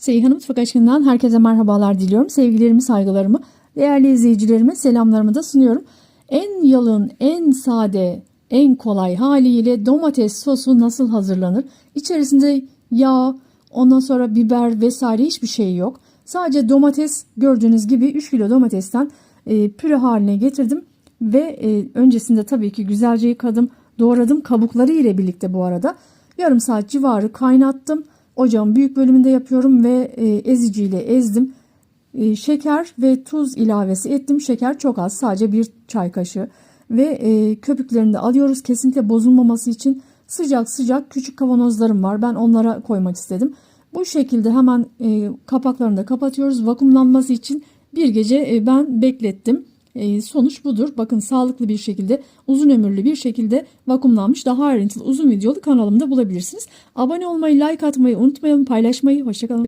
Seyhan Mutfak Aşkı'ndan herkese merhabalar diliyorum. Sevgilerimi, saygılarımı, değerli izleyicilerime selamlarımı da sunuyorum. En yalın, en sade, en kolay haliyle domates sosu nasıl hazırlanır? İçerisinde yağ, ondan sonra biber vesaire hiçbir şey yok. Sadece domates gördüğünüz gibi 3 kilo domatesten e, püre haline getirdim. Ve e, öncesinde tabii ki güzelce yıkadım, doğradım kabukları ile birlikte bu arada. Yarım saat civarı kaynattım. Ocağın büyük bölümünde yapıyorum ve e, eziciyle ezdim. E, şeker ve tuz ilavesi ettim. Şeker çok az sadece bir çay kaşığı. Ve e, köpüklerini de alıyoruz kesinlikle bozulmaması için. Sıcak sıcak küçük kavanozlarım var. Ben onlara koymak istedim. Bu şekilde hemen kapaklarını da kapatıyoruz. Vakumlanması için bir gece ben beklettim. E, sonuç budur. Bakın sağlıklı bir şekilde, uzun ömürlü bir şekilde vakumlanmış daha ayrıntılı uzun videolu kanalımda bulabilirsiniz. Abone olmayı, like atmayı unutmayalım, paylaşmayı. Hoşçakalın.